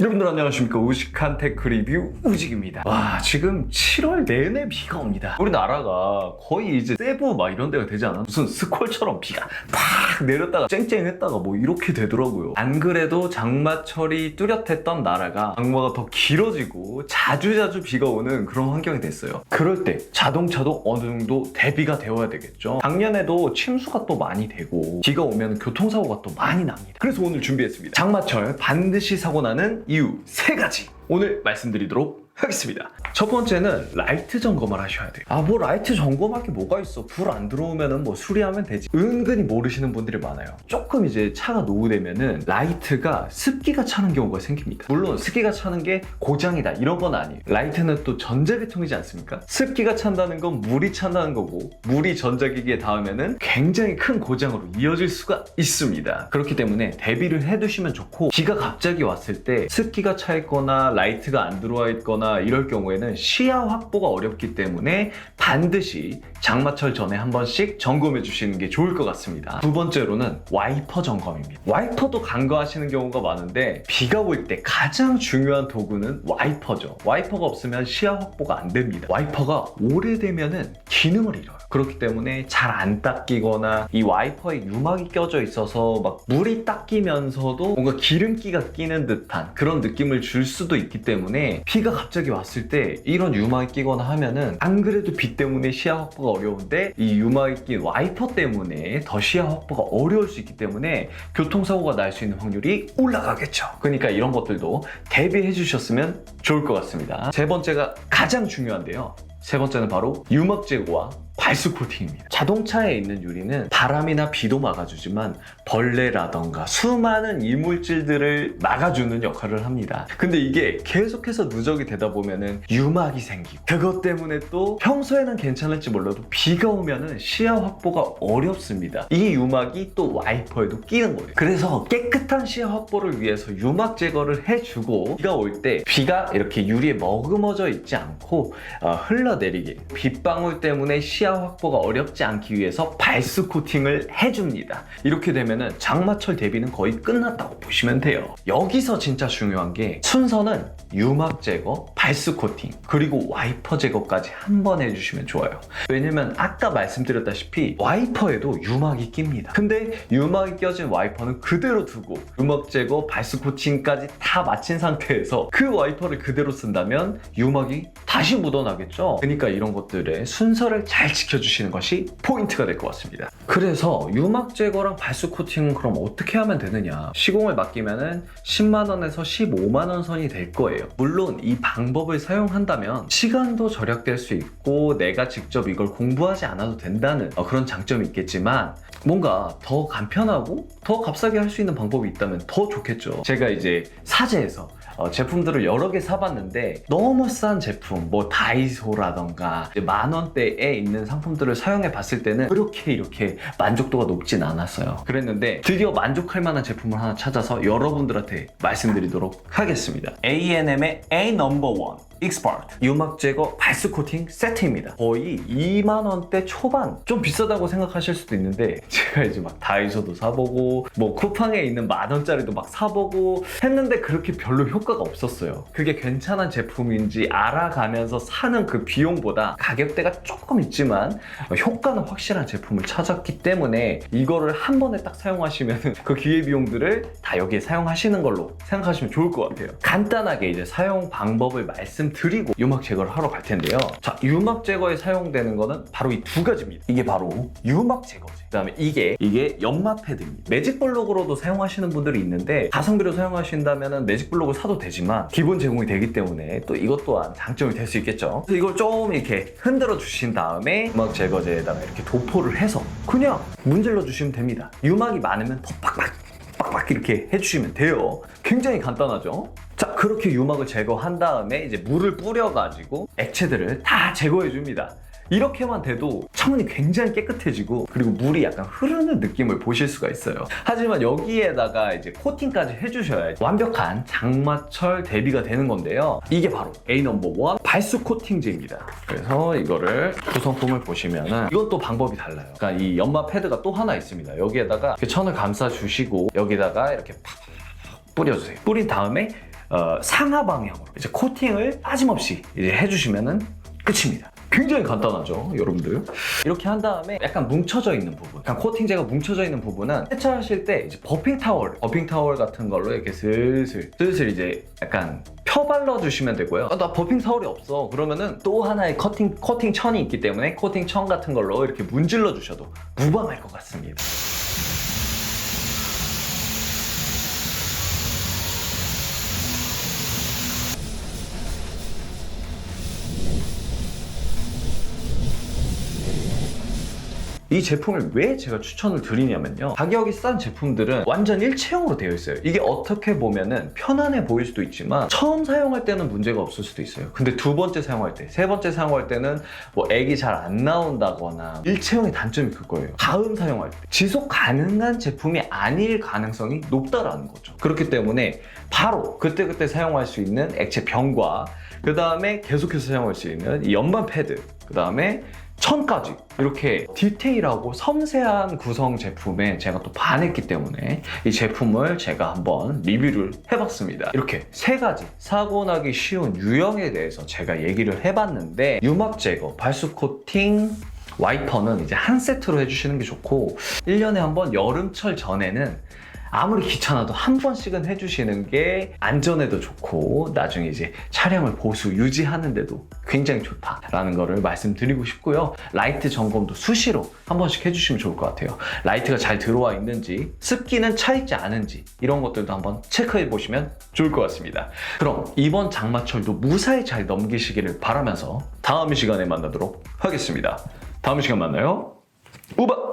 여러분들 안녕하십니까? 우식한 테크 리뷰 우직입니다. 와 지금 7월 내내 비가 옵니다. 우리나라가 거의 이제 세부 막 이런 데가 되지 않아? 무슨 스콜처럼 비가 팍 내렸다가 쨍쨍했다가 뭐 이렇게 되더라고요. 안 그래도 장마철이 뚜렷했던 나라가 장마가 더 길어지고 자주자주 비가 오는 그런 환경이 됐어요. 그럴 때 자동차도 어느 정도 대비가 되어야 되겠죠? 작년에도 침수가 또 많이 되고 비가 오면 교통사고가 또 많이 납니다. 그래서 오늘 준비했습니다. 장마철 반드시 사고 나는 이유 세 가지 오늘 말씀드리도록 하겠습니다. 첫 번째는 라이트 점검을 하셔야 돼요. 아, 뭐 라이트 점검할 게 뭐가 있어? 불 안 들어오면은 뭐 수리하면 되지. 은근히 모르시는 분들이 많아요. 조금 이제 차가 노후되면은 라이트가 습기가 차는 경우가 생깁니다. 물론 습기가 차는 게 고장이다 이런 건 아니에요. 라이트는 또 전자계통이지 않습니까? 습기가 찬다는 건 물이 찬다는 거고 물이 전자기기에 닿으면은 굉장히 큰 고장으로 이어질 수가 있습니다. 그렇기 때문에 대비를 해두시면 좋고 비가 갑자기 왔을 때 습기가 차 있거나 라이트가 안 들어와 있거나 이럴 경우에 는 시야 확보가 어렵기 때문에 반드시 장마철 전에 한 번씩 점검해 주시는 게 좋을 것 같습니다. 두 번째로는 와이퍼 점검입니다. 와이퍼도 간과하시는 경우가 많은데 비가 올 때 가장 중요한 도구는 와이퍼죠. 와이퍼가 없으면 시야 확보가 안 됩니다. 와이퍼가 오래되면은 기능을 잃어요. 그렇기 때문에 잘 안 닦이거나 이 와이퍼에 유막이 껴져 있어서 막 물이 닦이면서도 뭔가 기름기가 끼는 듯한 그런 느낌을 줄 수도 있기 때문에 비가 갑자기 왔을 때 이런 유막이 끼거나 하면은 안 그래도 비 때문에 시야 확보가 어려운데 이 유막이 낀 와이퍼 때문에 더 시야 확보가 어려울 수 있기 때문에 교통사고가 날 수 있는 확률이 올라가겠죠. 그러니까 이런 것들도 대비해 주셨으면 좋을 것 같습니다. 세 번째가 가장 중요한데요. 세 번째는 바로 유막 제거와 발수 코팅입니다. 자동차에 있는 유리는 바람이나 비도 막아주지만 벌레라던가 수많은 이물질들을 막아주는 역할을 합니다. 근데 이게 계속해서 누적이 되다 보면은 유막이 생기고 그것 때문에 또 평소에는 괜찮을지 몰라도 비가 오면은 시야 확보가 어렵습니다. 이 유막이 또 와이퍼에도 끼는 거예요. 그래서 깨끗한 시야 확보를 위해서 유막 제거를 해주고 비가 올 때 비가 이렇게 유리에 머금어져 있지 않고 어, 흘러내리게 빗방울 때문에 시야 확보가 어렵지 않기 위해서 발수 코팅을 해줍니다. 이렇게 되면은 장마철 대비는 거의 끝났다고 보시면 돼요. 여기서 진짜 중요한 게 순서는 유막 제거, 발수 코팅, 그리고 와이퍼 제거까지 한 번 해주시면 좋아요. 왜냐면 아까 말씀드렸다시피 와이퍼에도 유막이 낍니다. 근데 유막이 껴진 와이퍼는 그대로 두고 유막 제거, 발수 코팅까지 다 마친 상태에서 그 와이퍼를 그대로 쓴다면 유막이 다시 묻어나겠죠. 그러니까 이런 것들의 순서를 잘 지켜주시는 것이 포인트가 될 것 같습니다. 그래서 유막 제거랑 발수 코팅은 그럼 어떻게 하면 되느냐? 시공을 맡기면은 10만 원에서 15만 원 선이 될 거예요. 물론 이 방법을 사용한다면 시간도 절약될 수 있고 내가 직접 이걸 공부하지 않아도 된다는 어, 그런 장점이 있겠지만 뭔가 더 간편하고 더 값싸게 할 수 있는 방법이 있다면 더 좋겠죠. 제가 이제 사제에서 어, 제품들을 여러 개 사봤는데 너무 싼 제품, 뭐 다이소라던가 만 원대에 있는 상품들을 사용해 봤을 때는 그렇게 이렇게 만족도가 높진 않았어요. 그랬는데 드디어 만족할 만한 제품을 하나 찾아서 여러분들한테 말씀드리도록 하겠습니다. A&M의 A 넘버 원 익스퍼트 유막 제거 발수 코팅 세트입니다. 거의 2만 원대 초반 좀 비싸다고 생각하실 수도 있는데 제가 이제 막 다이소도 사보고 뭐 쿠팡에 있는 만 원짜리도 막 사보고 했는데 그렇게 별로 효과가 없었어요. 그게 괜찮은 제품인지 알아가면서 사는 그 비용보다 가격대가 조금 있지만 효과는 확실한 제품을 찾았기 때문에 이거를 한 번에 딱 사용하시면 그 기회 비용들을 다 여기에 사용하시는 걸로 생각하시면 좋을 것 같아요. 간단하게 이제 사용 방법을 말씀 드리고 유막 제거를 하러 갈 텐데요. 자, 유막 제거에 사용되는 거는 바로 이 두 가지입니다. 이게 바로 유막 제거제. 그다음에 이게 이게 연마 패드입니다. 매직 블록으로도 사용하시는 분들이 있는데 가성비로 사용하신다면 매직 블록을 사도 되지만 기본 제공이 되기 때문에 또 이것 또한 장점이 될 수 있겠죠. 그래서 이걸 좀 이렇게 흔들어 주신 다음에 유막 제거제에다가 이렇게 도포를 해서 그냥 문질러 주시면 됩니다. 유막이 많으면 더 빡빡 빡빡 이렇게 해주시면 돼요. 굉장히 간단하죠? 자, 그렇게 유막을 제거한 다음에 이제 물을 뿌려가지고 액체들을 다 제거해줍니다. 이렇게만 돼도 창문이 굉장히 깨끗해지고 그리고 물이 약간 흐르는 느낌을 보실 수가 있어요. 하지만 여기에다가 이제 코팅까지 해주셔야 완벽한 장마철 대비가 되는 건데요. 이게 바로 A 넘버 원 발수 코팅제입니다. 그래서 이거를 구성품을 보시면은 또 방법이 달라요. 그러니까 이 연마 패드가 또 하나 있습니다. 여기에다가 천을 감싸 주시고 여기다가 이렇게 팍 뿌려주세요. 뿌린 다음에 어, 상하 방향으로 이제 코팅을 빠짐없이 이제 해주시면은 끝입니다. 굉장히 간단하죠, 여러분들. 이렇게 한 다음에 약간 뭉쳐져 있는 부분, 약간 코팅제가 뭉쳐져 있는 부분은 세차하실 때 이제 버핑 타월, 버핑 타월 같은 걸로 이렇게 슬슬, 슬슬 이제 약간 펴발라 주시면 되고요. 아, 나 버핑 타월이 없어. 그러면은 또 하나의 커팅, 코팅 천이 있기 때문에 코팅 천 같은 걸로 이렇게 문질러 주셔도 무방할 것 같습니다. 이 제품을 왜 제가 추천을 드리냐면요. 가격이 싼 제품들은 완전 일체형으로 되어 있어요. 이게 어떻게 보면은 편안해 보일 수도 있지만 처음 사용할 때는 문제가 없을 수도 있어요. 근데 두 번째 사용할 때, 세 번째 사용할 때는 뭐 액이 잘 안 나온다거나 일체형의 단점이 그거예요. 다음 사용할 때 지속 가능한 제품이 아닐 가능성이 높다라는 거죠. 그렇기 때문에 바로 그때그때 사용할 수 있는 액체 병과 그 다음에 계속해서 사용할 수 있는 이 연반 패드 그 다음에 천까지 이렇게 디테일하고 섬세한 구성 제품에 제가 또 반했기 때문에 이 제품을 제가 한번 리뷰를 해봤습니다. 이렇게 세 가지 사고 나기 쉬운 유형에 대해서 제가 얘기를 해봤는데 유막 제거, 발수 코팅, 와이퍼는 이제 한 세트로 해주시는 게 좋고 1년에 한 번 여름철 전에는 아무리 귀찮아도 한 번씩은 해주시는 게 안전에도 좋고 나중에 이제 차량을 보수 유지하는데도 굉장히 좋다라는 거를 말씀드리고 싶고요. 라이트 점검도 수시로 한 번씩 해주시면 좋을 것 같아요. 라이트가 잘 들어와 있는지 습기는 차 있지 않은지 이런 것들도 한번 체크해 보시면 좋을 것 같습니다. 그럼 이번 장마철도 무사히 잘 넘기시기를 바라면서 다음 시간에 만나도록 하겠습니다. 다음 시간 만나요. 우바!